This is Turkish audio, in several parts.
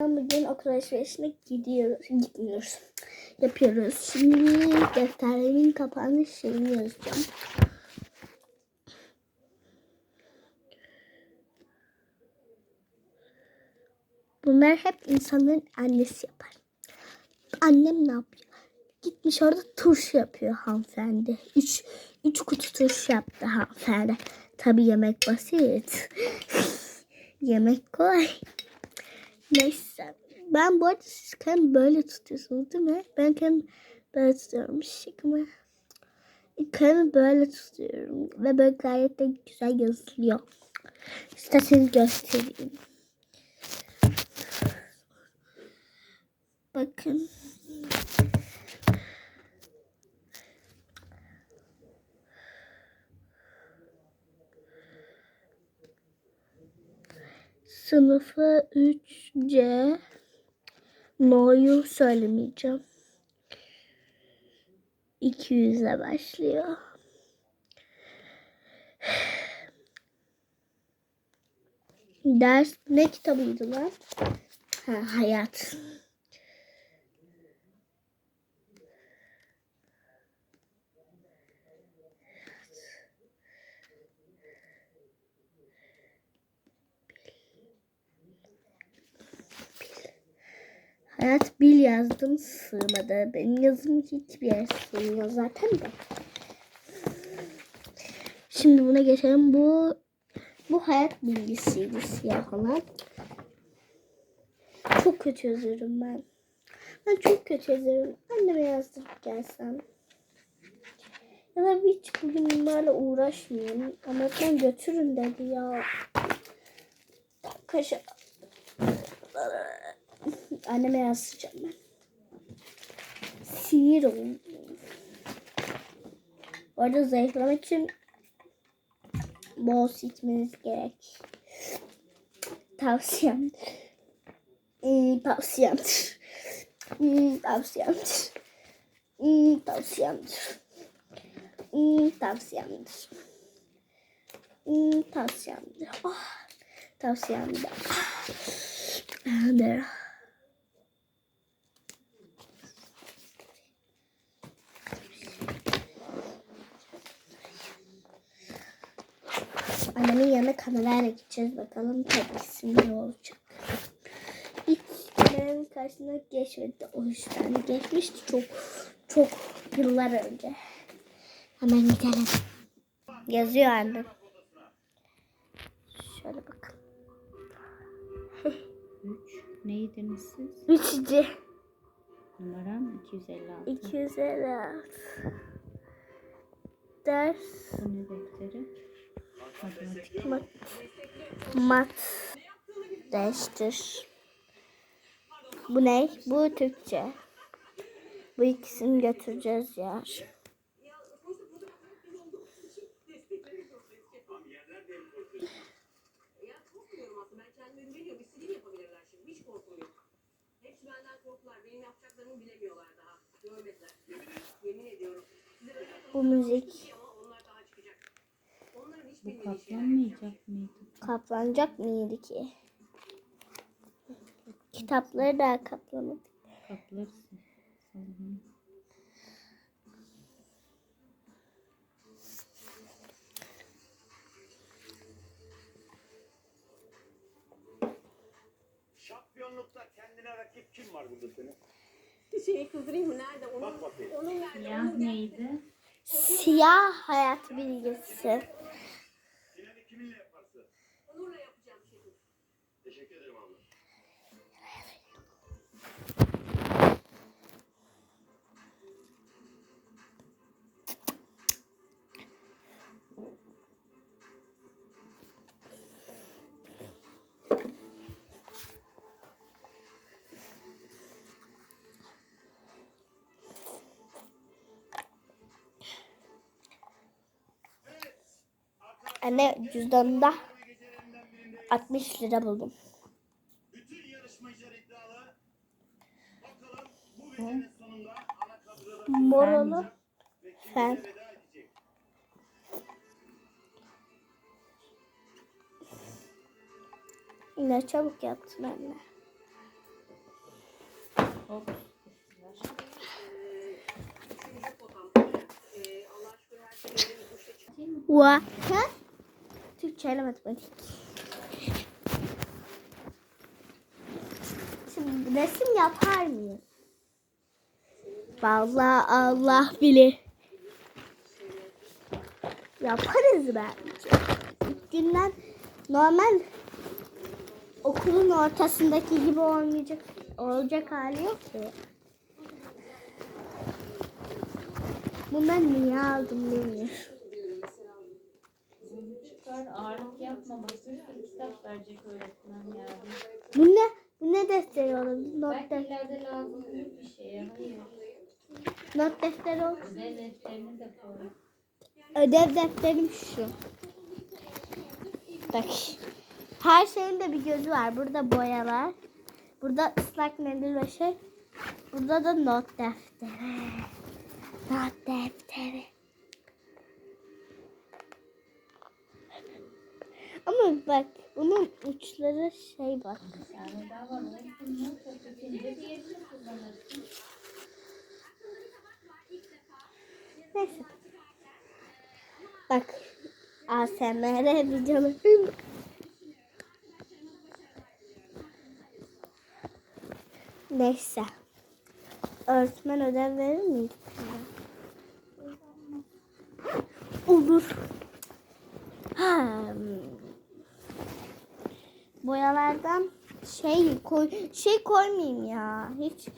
Bugün okul alışverişine gidiyoruz. Gitmiyoruz. Yapıyoruz. Şimdi defterlerimin kapağını şeyini yazacağım. Bunlar hep insanların annesi yapar. Annem ne yapıyor? Gitmiş orada turşu yapıyor hanımefendi. Üç, üç kutu turşu yaptı hanımefendi. Tabii yemek basit. yemek kolay. Neyse. Ben bu arada siz kendimi böyle tutuyorsunuz değil mi? Ben kendimi böyle tutuyorum. Şıkımı. Kendimi böyle tutuyorum. Ve böyle gayet de güzel yazılıyor. İsterseniz göstereyim. Bakın. Sınıfı 3C. No'yu söylemeyeceğim. 200'e başlıyor. Ders ne kitabıydı lan? Ha, hayat. Hayat bil yazdım sığmadı. Benim yazım hiçbir yere sığmıyor zaten de. Şimdi buna geçelim. Bu bu hayat bilgisiydi siyah olan. Çok kötü yazıyorum ben. Ben çok kötü yazıyorum. Anneme yazdırıp gelsem. Ya da hiç bugün bunlarla uğraşmayayım. Öğretmen götürün dedi ya. Kaşa. Anneme yazacağım ben. Sinir oldum. Bu arada zayıflamak için bol içmeniz gerek. Tavsiyem. Hmm, tavsiyemdir. Hmm, tavsiyemdir. Hmm, tavsiyemdir. Hmm, tavsiyemdir. Hmm, tavsiyemdir. Ah, tavsiyemdir. Ah. Annemin yanına kamerayla gideceğiz bakalım tepkisi ne olacak. Hiç ben karşısına geçmedi o yüzden. Geçmişti çok çok yıllar önce. Hemen gidelim. Yazıyor annem. Şöyle bakın. 3. Neydiniz siz? Üçüncü. Numaram 256. 256. Ders Bu ne defteri? Matematik. mat. Mat. Derstir. Bu ne? Bu Türkçe. Bu ikisini götüreceğiz ya. Bu müzik ama onlar daha çıkacak. Katlanmayacak mıydı? kaplanacak mıydı ki? Kitapları da kaplamadık. Kaplarsın. Sanırım. Şampiyonlukta kendine rakip kim var burada senin? Şeyi kızdırayım mı? Nerede? Onun, Bak bakayım. onun nerede? Siyah neydi? Siyah hayat bilgisi. Anne cüzdanında 60 lira buldum. Bütün yarışmacılar iddialı. Bakalım bu gecenin sonunda ana kadroda Moralı ve kimlere fen. Ne çabuk yaptın anne. Hop. What? Ha? Türkçe matematik. Şimdi resim yapar mıyız? Vallahi Allah bilir. Yaparız bence. Günden normal okulun ortasındaki gibi olmayacak olacak hali yok ki. Bunları niye aldım bilmiyorum. Ağırlık bir kitap verecek öğretmen. Bu ne? Bu ne defteri olabilir? Not, Belki def ileride lazım olur bir şeye. Hayır. not defteri ol. Ödev defterini de koy. Ödev defterim şu. Bak. Her şeyin de bir gözü var. Burada boyalar. Burada ıslak mendil ve şey. Burada da not defteri. Not defteri. Bitince diğerini kullanırsın. Neyse. Bak. ASMR videoları. Neyse. Öğretmen ödev verir mi? Olur. Hmm. Boyalardan şey koy şey koymayayım ya. Hiç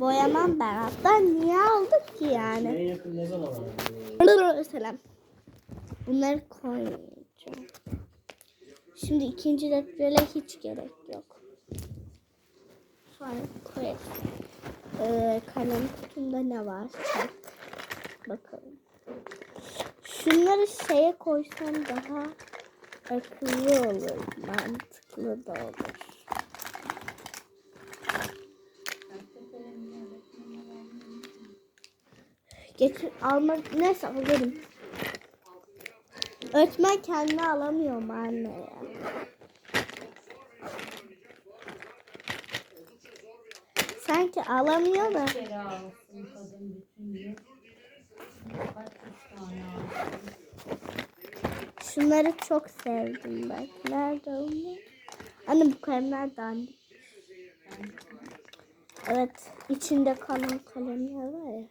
boyamam ben. Hatta niye aldık ki yani? En yakın ne zaman? Selam. Bunları koymayacağım. Şimdi ikinci deprele hiç gerek yok. Sonra koyarız. Ee, kalem kutumda ne var? Çak. Bakalım. Şunları şeye koysam daha akıllı olur. Mantıklı da olur. Getir almak neyse alırım. Öğretmen kendini alamıyor mu anne ya? Sanki alamıyor da. Şunları çok sevdim bak. Nerede onlar? Anne bu kalemler dandik. Evet. içinde kalan kalemler var ya.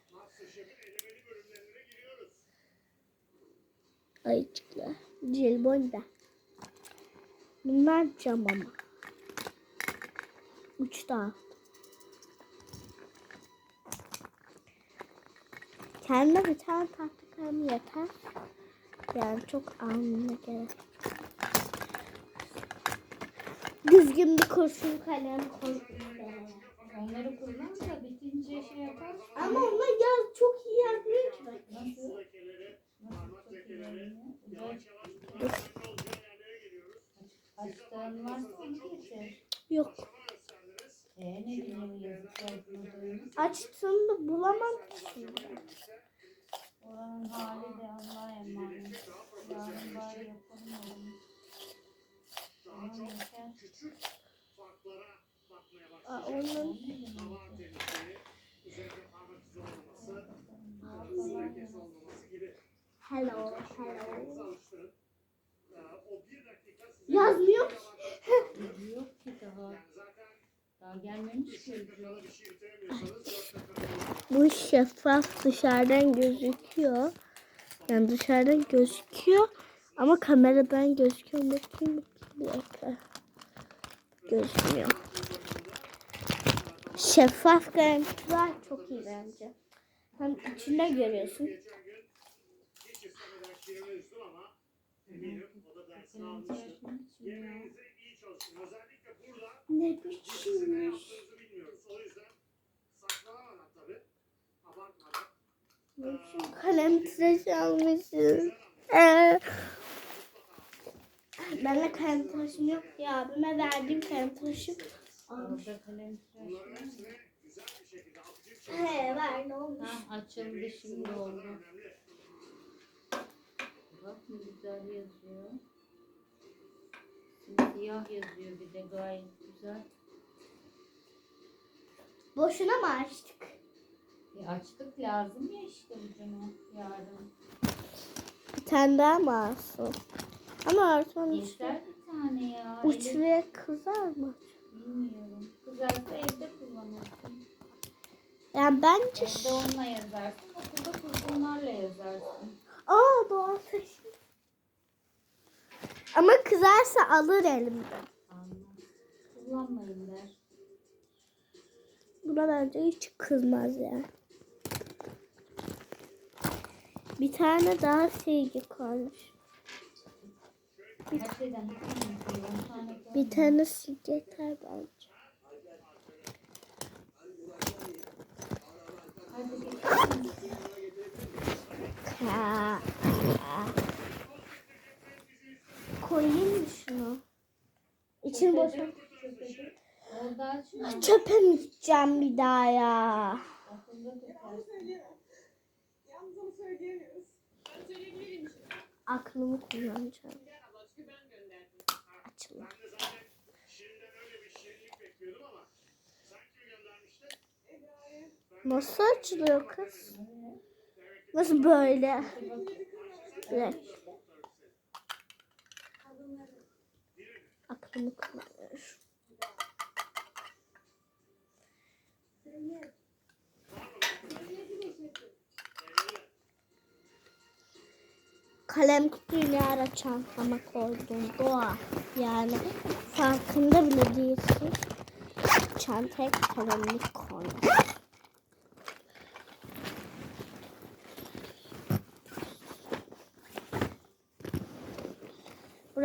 Ayıcıklar. Jelibon da. Bunlar cam ama. Daha. Kendime bir tane tahta kalem yeter. Yani çok almaya gerek. yok. Düzgün bir kurşun kalem koy. Onları kullan da bitince şey yaparsın. Ama onlar yaz çok iyi yazmıyor ki bak. Nasıl? Yok. Yazmadığını. Açtığımda bulamam ki şimdi. Aa, onun hello hello. Yazmıyor ki. Yok ki daha. Daha gelmemiş ki. Bu şeffaf dışarıdan gözüküyor. Yani dışarıdan gözüküyor. Ama kameradan gözüküyor. Bakayım bakayım bir dakika. Gözükmüyor. Şeffaf görüntüler çok iyi bence. Hem içinde görüyorsun. Ne biçimmiş. Kalem tıraş almışız. Ee, ben de kalem tıraşım yok ya. Abime verdiğim kalem tıraşım almış. He var ne olmuş? Ha açıldı şimdi oldu. Bak ne güzel yazıyor. Siyah yazıyor bir de gayet güzel. Boşuna mı açtık? E açtık lazım ya işte ucunu yarın. Bir tane daha mı alsın? Ama öğretmen Yeter bir tane ya. Uçluya kızar mı? Bilmiyorum. Kızarsa evde kullanırsın. Yani bence... Evde onunla yazarsın. Okulda kurşunlarla yazarsın. Aa doğal seçim. Ama kızarsa alır elimden. Anlam. Kullanmayın der. Buna bence hiç kızmaz yani. Bir tane daha silgi koymuş. Bir tane yeter bence. Koyayım mı şunu? İçini açma. Çöpe mi gideceğim bir daha ya? Okulda tutarsın. Yalnız onu söyleyemiyoruz. Ben söyleyebilirim şimdi. Aklımı kullanacağım. Gel abla çünkü ben gönderdim. Açılır. Ben de zaten Şirin'den öyle bir şirinlik bekliyordum ama sen kim göndermişti? İbrahim. Nasıl açılıyor kız? Nasıl böyle? Evet. Aklımı kullanıyorum. Kalem kutuyu ne ara çantama koydum doğa. Yani farkında bile değilsin. Çantaya kalemini koydum.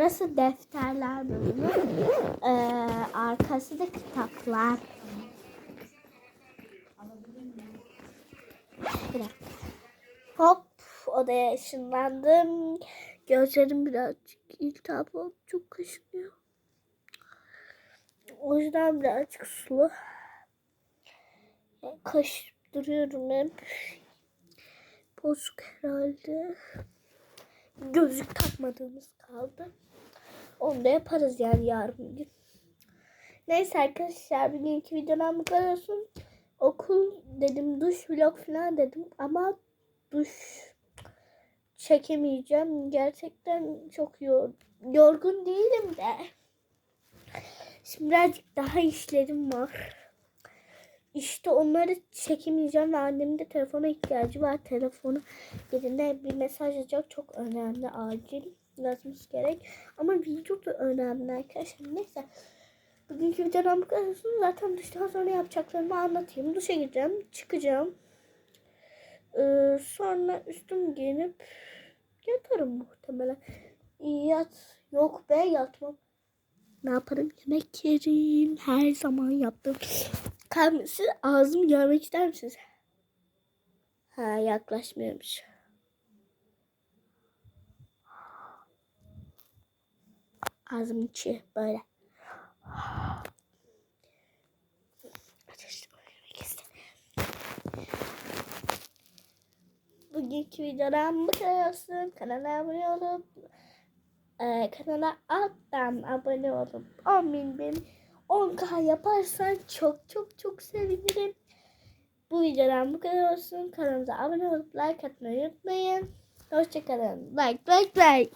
Burası defterler bölümü. Ee, arkası da kitaplar. Bir dakika. Hop odaya ışınlandım. Gözlerim birazcık iltihap oldu. Çok kaşınıyor. O yüzden birazcık sulu. Kaşıp duruyorum hep. Bozuk herhalde. Gözlük takmadığımız kaldı. Onu da yaparız yani yarın gün. Neyse arkadaşlar bugünkü videodan bu kadar olsun. Okul dedim duş vlog falan dedim ama duş çekemeyeceğim. Gerçekten çok yor yorgun değilim de. Şimdi birazcık daha işlerim var. İşte onları çekemeyeceğim ve annemin de telefona ihtiyacı var. Telefonu yerine bir mesaj atacak. Çok önemli, acil yazması gerek. Ama video da önemli arkadaşlar. Neyse. Bugünkü videodan bu kadar. Zaten duştan sonra yapacaklarımı anlatayım. Duşa gireceğim, çıkacağım. Ee, sonra üstüm giyinip yatarım muhtemelen. Yat. Yok be yatmam. Ne yaparım? Yemek yerim. Her zaman yaptım. Kalmışsın ağzımı görmek ister misiniz? Ha yaklaşmıyormuş. Ağzım içi böyle. Bugünkü videodan bu kadar olsun. Kanala abone olup e, kanala alttan abone olup 10 bin bin 10k yaparsan çok çok çok sevinirim. Bu videodan bu kadar olsun. Kanalımıza abone olup like atmayı unutmayın. Hoşçakalın. Like like like.